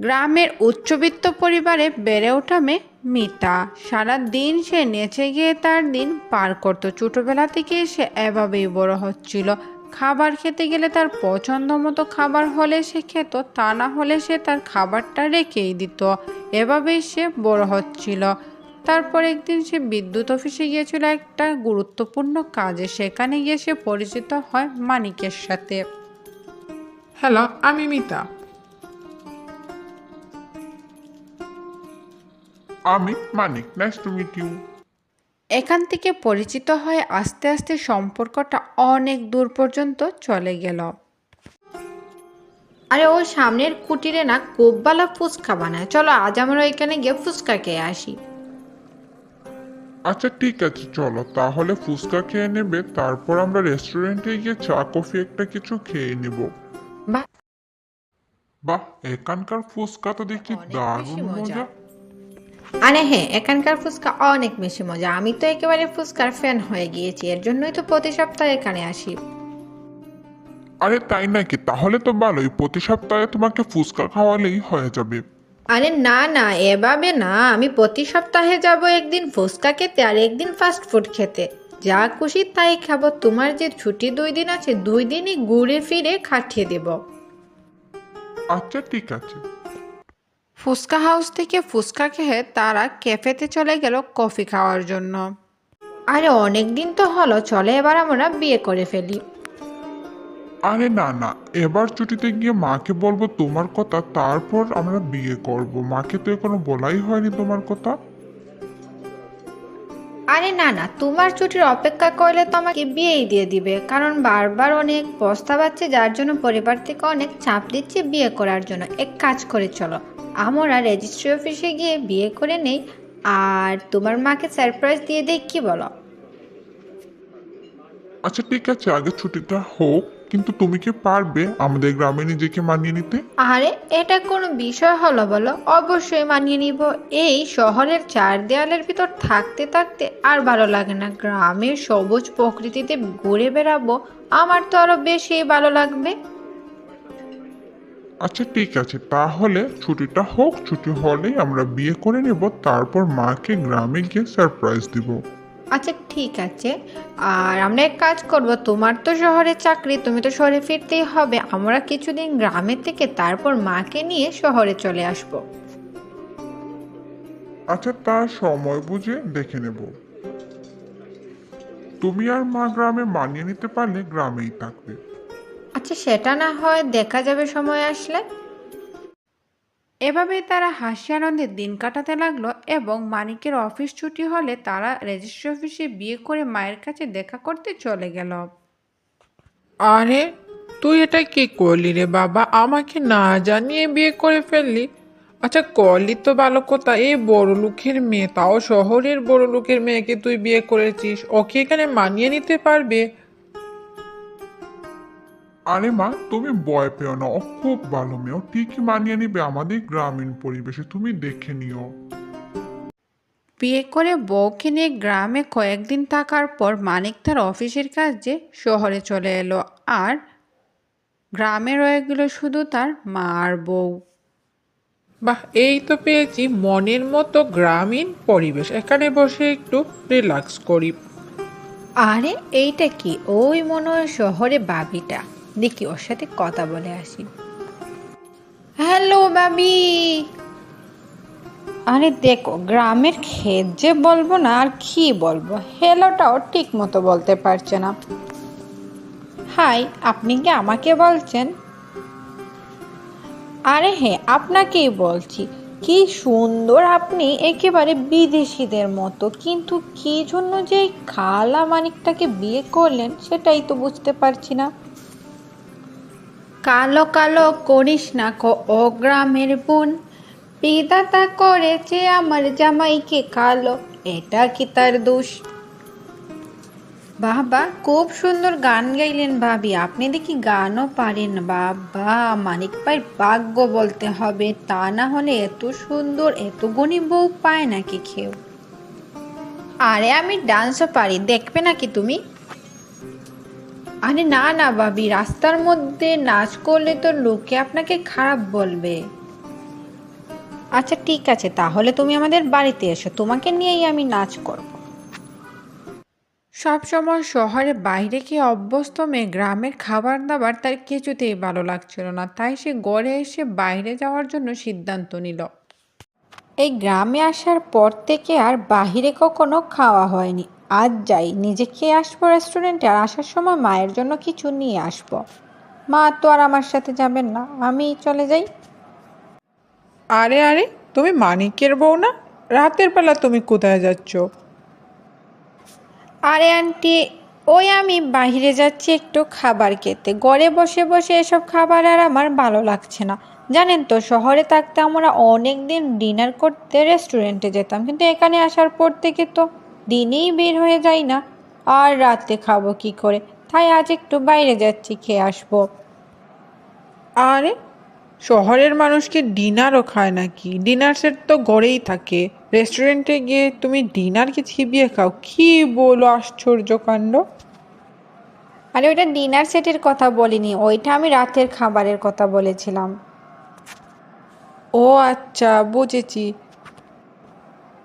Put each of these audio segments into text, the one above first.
গ্রামের উচ্চবিত্ত পরিবারে বেড়ে ওঠা মেয়ে মিতা। সারা দিন সে নেচে গিয়ে তার দিন পার করতো। ছোটবেলা থেকে সে এভাবেই বড় হচ্ছিল। খাবার খেতে গেলে তার পছন্দ মতো খাবার হলে সে খেত, তা না হলে সে তার খাবারটা রেখেই দিত। এভাবেই সে বড় হচ্ছিল। তারপর একদিন সে বিদ্যুৎ অফিসে গিয়েছিল একটা গুরুত্বপূর্ণ কাজে। সেখানে গিয়ে সে পরিচিত হয় মানিকের সাথে। হ্যালো, আমি মিতা। আমি Manik nice to meet you এখান থেকে পরিচিত হয়ে আস্তে আস্তে সম্পর্কটা অনেক দূর পর্যন্ত চলে গেল। আরে ওই সামনের কুটিরে না কোপবালা ফুচকা বানায়। চলো আজ আমরা ওইখানে গিয়ে ফুচকা খেয়ে আসি। আচ্ছা ঠিক আছে চলো। তাহলে ফুচকা খেয়ে নেবে তারপর আমরা রেস্টুরেন্টে গিয়ে চা কফি একটা কিছু খেয়ে নেব। বাহ। বাহ এখানকার ফুচকা তো দেখি দারুণ মজা। আরে হ্যাঁ এখানকার ফুচকা অনেক বেশি মজা। আমি তো একেবারে ফুচকার ফ্যান হয়ে গিয়েছি। এর জন্যই তো প্রতি সপ্তাহে এখানে আসি। আরে তাই নাকি? তাহলে তো ভালোই। প্রতি সপ্তাহে তোমাকে ফুচকা খাওয়ালেই হয়ে যাবে। আরে না না এভাবে না। আমি প্রতি সপ্তাহে যাব একদিন ফুচকা খেতে আর একদিন ফাস্ট ফুড খেতে। যা খুশি তাই খাব। তোমার যে ছুটি দুই দিন আছে দুই দিনই ঘুরে ফিরে খাটিয়ে দেব। আচ্ছা ঠিক আছে। ফুচকা হাউস থেকে ফুচকা খেয়ে তারা ক্যাফেতে চলে গেল কফি খাওয়ার জন্য। আরে অনেক দিন তো হলো চলে এবার আমরা বিয়ে করে ফেলি। আরে না না এবার ছুটিতে গিয়ে মাকে বলব তোমার কথা তারপর আমরা বিয়ে করব। মাকে তো এখনও বলাই হয়নি তোমার কথা। আরে না না তোমার ছুটির অপেক্ষা করলে তো আমাকে বিয়েই দিয়ে দিবে কারণ বারবার অনেক প্রস্তাব আছে যার জন্য পরিবার থেকে অনেক চাপ দিচ্ছে বিয়ে করার জন্য। এক কাজ করে চলো আমরা রেজিস্ট্রি অফিসে গিয়ে বিয়ে করে নেই। আর তোমার মাকে সারপ্রাইজ দিয়ে দেই কি বলো? আচ্ছা ঠিক আছে আগে ছুটিটা হোক কিন্তু তুমি কি পারবে আমাদের গ্রামে নিজেকে মানিয়ে নিতে? আরে এটা কোনো বিষয় হলো বলো। অবশ্যই মানিয়ে নিব। এই শহরের চার দেওয়ালের ভিতর থাকতে থাকতে আর ভালো লাগে না। গ্রামের সবুজ প্রকৃতিতে ঘুরে বেড়াবো আমার তো আরও বেশি ভালো লাগবে। আচ্ছা ঠিক আছে। তাহলে ছুটিটা হোক ছুটি হলেই আমরা বিয়ে করে নেব তারপর মাকে গ্রামে গিয়ে সারপ্রাইজ দিব। আচ্ছা ঠিক আছে। আর আমরা এক কাজ করব তোমার তো শহরে চাকরি তুমি তো শহরে ফিরতেই হবে। আমরা কিছুদিন গ্রামে থেকে তারপর মাকে নিয়ে শহরে চলে আসব। আচ্ছা তার সময় বুঝে দেখে নেব। তুমি আর মা গ্রামে মানিয়ে নিতে পারলে গ্রামেই থাকবে। আচ্ছা সেটা না হয় দেখা যাবে সময় আসলে? এভাবে তারা হাসি আনন্দে দিন কাটাতে লাগল এবং মানিকের অফিস ছুটি হলে তারা রেজিস্ট্রি অফিসে বিয়ে করে মায়ের কাছে দেখা করতে চলে গেল। আরে তুই এটা কি করলি রে বাবা? আমাকে না জানিয়ে বিয়ে করে ফেললি? আচ্ছা করলি তো ভালো কথা এই বড় লোকের মেয়ে তাও শহরের বড় লোকের মেয়েকে তুই বিয়ে করেছিস ওকে এখানে মানিয়ে নিতে পারবে? আরে মা তুমি ভয় পেও না ও খুব ভালো মেয়ে ঠিকই মানিয়ে নিবে আমাদের গ্রামীণ পরিবেশে তুমি দেখে নিও। বিয়ে করে বউকে নিয়ে গ্রামে কয়েকদিন থাকার পর মানিক তার অফিসের কাজে শহরে চলে এলো। আর গ্রামে রয়ে গেল শুধু তার মা আর বউ। বাহ এই তো পেয়েছি মনের মতো গ্রামীণ পরিবেশ। এখানে বসে একটু রিল্যাক্স করি। আরে এইটা কি? ওই মনে হয় শহরে বাবিটা। দেখি ওর সাথে কথা বলে আসি। হ্যালো বাবি আরে দেখো, গ্রামের ক্ষেত যে বলব না, আর কি বলব? হ্যালোটাও ঠিক মতো বলতে পারছে না। হাই, আপনি কি আমাকে বলছেন? আরে হ্যাঁ আপনাকেই বলছি। কি সুন্দর আপনি একেবারে বিদেশিদের মতো, কিন্তু কি জন্য যে খালা মানিকটাকে বিয়ে করলেন, সেটাই তো বুঝতে পারছি না। কালো কালো করিস না কো ও গ্রামের বোন। বিধাতা করেছে আমার জামাইকে কালো, এটা কি তার দোষ? বাবা, খুব সুন্দর গান গাইলেন ভাবি। আপনি দেখি গানও পারেন। বাবা, মানিক ভাইয়ের ভাগ্য বলতে হবে, তা না হলে এত সুন্দর, এত গুণী বউ পায় নাকি কেউ? আরে আমি ডান্সও পারি, দেখবে নাকি তুমি? আরে না না ভাবি, রাস্তার মধ্যে নাচ করলে তো লোকে আপনাকে খারাপ বলবে। আচ্ছা ঠিক আছে, তাহলে তুমি আমাদের বাড়িতে এসো, তোমাকে নিয়েই আমি নাচ করব। সবসময় শহরে বাইরে গিয়ে অভ্যস্ত মেয়ে, গ্রামের খাবার দাবার তার কিছুতেই ভালো লাগছিল না, তাই সে গড়ে এসে বাইরে যাওয়ার জন্য সিদ্ধান্ত নিল। এই গ্রামে আসার পর থেকে আর বাহিরে কখনো খাওয়া হয়নি। আজ যাই নিজে খেয়ে আসব রেস্টুরেন্টে আর আসার সময় মায়ের জন্য কিছু নিয়ে আসব। মা তো আর আমার সাথে যাবেন না আমি চলে যাই। আরে আরে তুমি মানিকের বউ না? রাতের বেলা তুমি কোথায় যাচ্ছ? আরে আন্টি ওই আমি বাইরে যাচ্ছি একটু খাবার খেতে। ঘরে বসে বসে এসব খাবার আর আমার ভালো লাগছে না। জানেন তো শহরে থাকতে আমরা অনেক দিন ডিনার করতে রেস্টুরেন্টে যেতাম কিন্তু এখানে আসার পর থেকে তো দিনেই বের হয়ে যাই না। আর রাতে খাব কি করে? তাই আজ একটু বাইরে যাচ্ছি খেয়ে আসব। আরে শহরের মানুষকে ডিনারও খায় নাকি? ডিনার সেট তো গড়েই থাকে। রেস্টুরেন্টে গিয়ে তুমি ডিনার কি ছিবিয়ে খাও? কি বলো আশ্চর্য কাণ্ড? আরে ওইটা ডিনার সেটের কথা বলিনি ওইটা আমি রাতের খাবারের কথা বলেছিলাম। ও আচ্ছা বুঝেছি।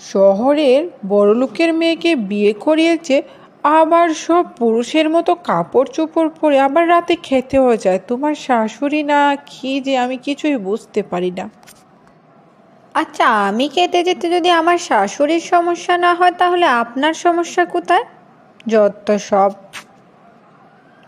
শহরের বড়লোকের মেয়েকে বিয়ে করিয়েছে, আবার সব পুরুষের মতো কাপড় চোপড় পরে আবার রাতে খেতেও যায়। তোমার শাশুড়ি না কি যে আমি কিছুই বুঝতে পারি না। আচ্ছা আমি খেতে যেতে যদি আমার শাশুড়ির সমস্যা না হয়, তাহলে আপনার সমস্যা কোথায়? যত সব।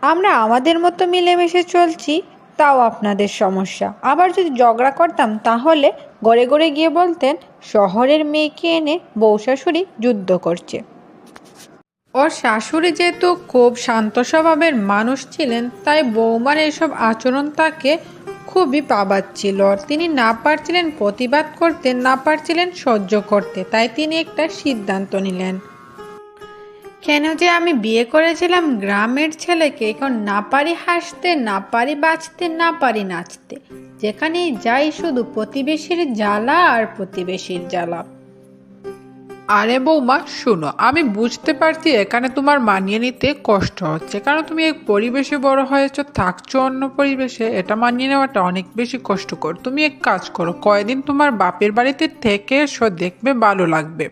আমরা আমাদের মতো মিলেমিশে চলছি, তাও আপনাদের সমস্যা। আবার যদি ঝগড়া করতাম, তাহলে গড়ে গড়ে গিয়ে বলতেন শহরের মেয়েকে এনে বউ শাশুড়ি যুদ্ধ করছে। ওর শাশুড়ি যেহেতু খুব শান্ত স্বভাবের মানুষ ছিলেন, তাই বৌমার এসব আচরণ তাকে খুবই পাবাচ্ছিল। তিনি না পারছিলেন প্রতিবাদ করতে, না পারছিলেন সহ্য করতে, তাই তিনি একটা সিদ্ধান্ত নিলেন। কেন যে আমি বিয়ে করেছিলাম গ্রামের ছেলেকে, এখন না পারি হাসতে, না পারি বাঁচতে, না পারি নাচতে। যেখানেই যাই শুধু প্রতিবেশীর জ্বালা আর প্রতিবেশীর জ্বালা। আরে বৌমা, শোনো, আমি বুঝতে পারছি এখানে তোমার মানিয়ে নিতে কষ্ট হচ্ছে। কারণ তুমি এক পরিবেশে বড় হয়েছ, থাকছো অন্য পরিবেশে, এটা মানিয়ে নেওয়াটা অনেক বেশি কষ্টকর। তুমি এক কাজ করো, কয়দিন তোমার বাপের বাড়িতে থেকে এসো, দেখবে ভালো লাগবে।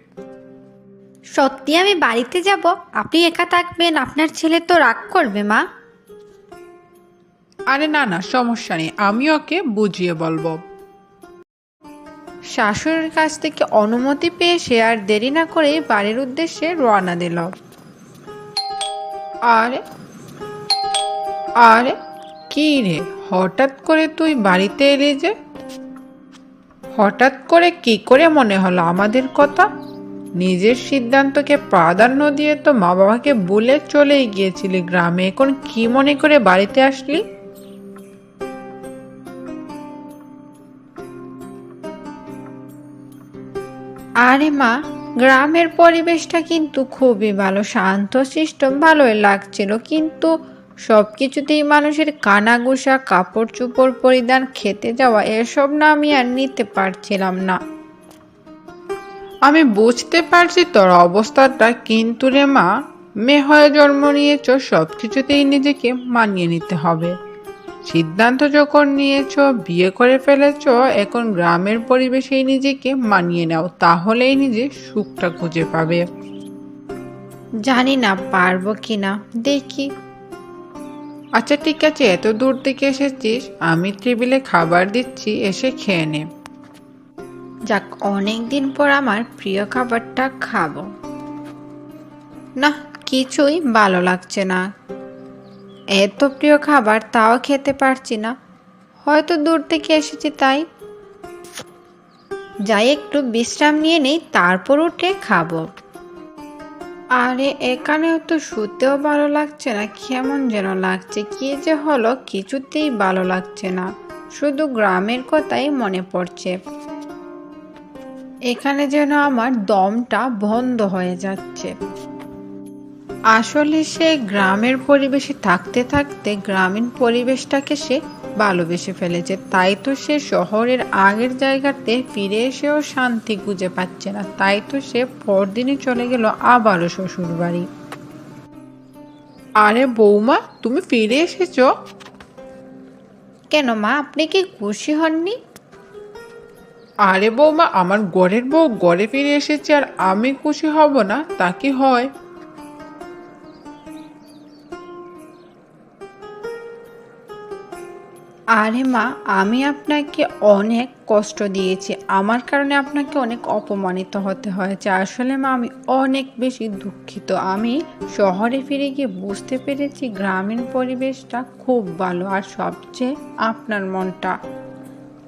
সত্যি আমি বাড়িতে যাব? আপনি একা থাকবেন, আপনার ছেলে তো রাগ করবে, মা। আরে না না, সমস্যা নেই, আমি ওকে বুঝিয়ে বলব। শাশুড়ির কাছ থেকে অনুমতি পেয়ে সে আর দেরি না করে বাড়ির উদ্দেশ্যে রওনা দিল। আরে আরে, কি রে, হঠাৎ করে তুই বাড়িতে এলি যে? হঠাৎ করে কি করে মনে হলো আমাদের কথা? নিজের সিদ্ধান্তকে প্রাধান্য দিয়ে তো মা বাবাকে বলে চলেই গিয়েছিলি গ্রামে। এখন কি মনে করে বাড়িতে আসলি? আরে মা, গ্রামের পরিবেশটা কিন্তু খুবই ভালো, শান্ত সিস্টেম, ভালোই লাগছিল। কিন্তু সব কিছুতেই মানুষের কানাগুসা কাপড় চোপড় পরিধান, খেতে যাওয়া, এসব না আমি আর নিতে পারছিলাম না। আমি বুঝতে পারছি তোর অবস্থাটা কিন্তু রে মা মেয়ে হয়ে জন্ম নিয়েছ সব কিছুতেই নিজেকে মানিয়ে নিতে হবে। সিদ্ধান্ত যখন নিয়েছ বিয়ে করে ফেলেছ এখন গ্রামের পরিবেশেই নিজেকে মানিয়ে নাও তাহলেই নিজে সুখটা খুঁজে পাবে। জানি না পারব কি না দেখি। আচ্ছা ঠিক আছে এত দূর থেকে এসেছিস আমি টেবিলে খাবার দিচ্ছি এসে খেয়ে নে। যাক অনেক দিন পর আমার প্রিয় খাবারটা খাব। না কিছুই ভালো লাগছে না। এত প্রিয় খাবার তাও খেতে পারছি না। হয়তো দূর থেকে এসেছি তাই। যাই, একটু বিশ্রাম নিয়ে নেই, তারপর উঠে খাব। আরে, এখানেও তো শুতেও ভালো লাগছে না, কেমন যেন লাগছে, কি যে হলো, কিছুতেই ভালো লাগছে না। শুধু গ্রামের কথাই মনে পড়ছে। এখানে যেন আমার দমটা বন্ধ হয়ে যাচ্ছে। আসলে সে গ্রামের পরিবেশে থাকতে থাকতে গ্রামীণ পরিবেশটাকে সে ভালোবেসে ফেলেছে। তাই তো সে শহরের আগের জায়গাতে ফিরে এসেও শান্তি খুঁজে পাচ্ছে না। তাই তো সে পরদিনই চলে গেল আবারও শ্বশুর বাড়ি আরে বৌমা, তুমি ফিরে এসেছ? কেন মা, আপনি কি খুশি হননি? আরে বৌমা, আমার ঘরের বউ ঘরে ফিরে এসেছে আর আমি খুশি হব না? তা কি হয়? আরে মা, আমি আপনাকে অনেক কষ্ট দিয়েছি। আমার কারণে আপনাকে অনেক অপমানিত হতে হয়েছে। আসলে মা, আমি অনেক বেশি দুঃখিত। আমি শহরে ফিরে গিয়ে বুঝতে পেরেছি গ্রামীণ পরিবেশটা খুব ভালো আর সবচেয়ে আপনার মনটা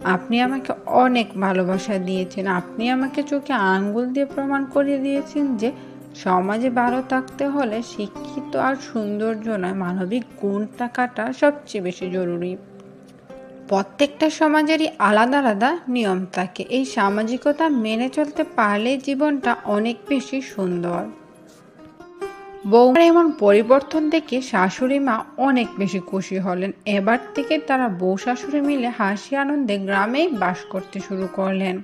আপনি আমাকে অনেক ভালোবাসা দিয়েছেন। আপনি আমাকে চোখে আঙ্গুল দিয়ে প্রমাণ করে দিয়েছেন যে সমাজে ভালো থাকতে হলে শিক্ষিত আর সৌন্দর্য নয়, মানবিক গুণ থাকাটা সবচেয়ে বেশি জরুরি। প্রত্যেকটা সমাজেরই আলাদা আলাদা নিয়ম থাকে। এই সামাজিকতা মেনে চলতে পারলে জীবনটা অনেক বেশি সুন্দর। বৌমার এমন পরিবর্তন দেখে শাশুড়ি মা অনেক বেশি খুশি হলেন। এবার থেকে তারা বউ শাশুড়ি মিলে হাসি আনন্দে গ্রামেই বাস করতে শুরু করলেন।